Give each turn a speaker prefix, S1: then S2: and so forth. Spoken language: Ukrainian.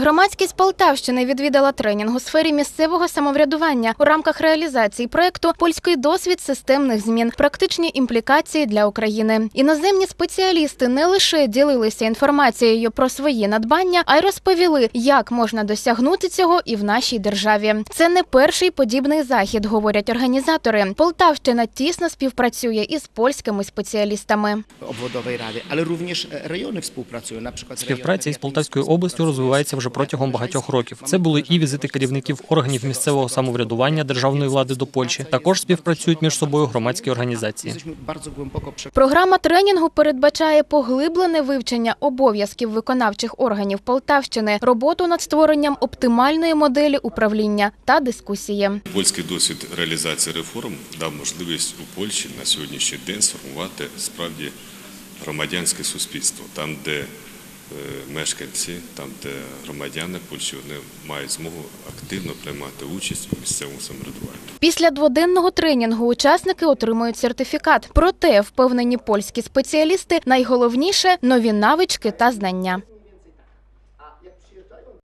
S1: Громадськість Полтавщини відвідала тренінг у сфері місцевого самоврядування у рамках реалізації проекту Польський досвід системних змін, практичні імплікації для України. Іноземні спеціалісти не лише ділилися інформацією про свої надбання, а й розповіли, як можна досягнути цього і в нашій державі. Це не перший подібний захід, говорять організатори. Полтавщина тісно співпрацює із польськими спеціалістами.
S2: rady, ale również e, rejony współpracują, na
S3: Співпраця із Полтавською областю розвивається вже протягом багатьох років. Це були і візити керівників органів місцевого самоврядування державної влади до Польщі. Також співпрацюють між собою громадські організації.
S1: Програма тренінгу передбачає поглиблене вивчення обов'язків виконавчих органів Полтавщини, роботу над створенням оптимальної моделі управління та дискусії.
S4: Польський досвід реалізації реформ дав можливість у Польщі на сьогоднішній день сформувати справді громадянське суспільство, там, де мешканці, там, де громадяни Польщі вони мають змогу активно приймати участь у місцевому самоврядуванні.
S1: Після дводенного тренінгу учасники отримують сертифікат. Проте, впевнені польські спеціалісти, найголовніше нові навички та знання.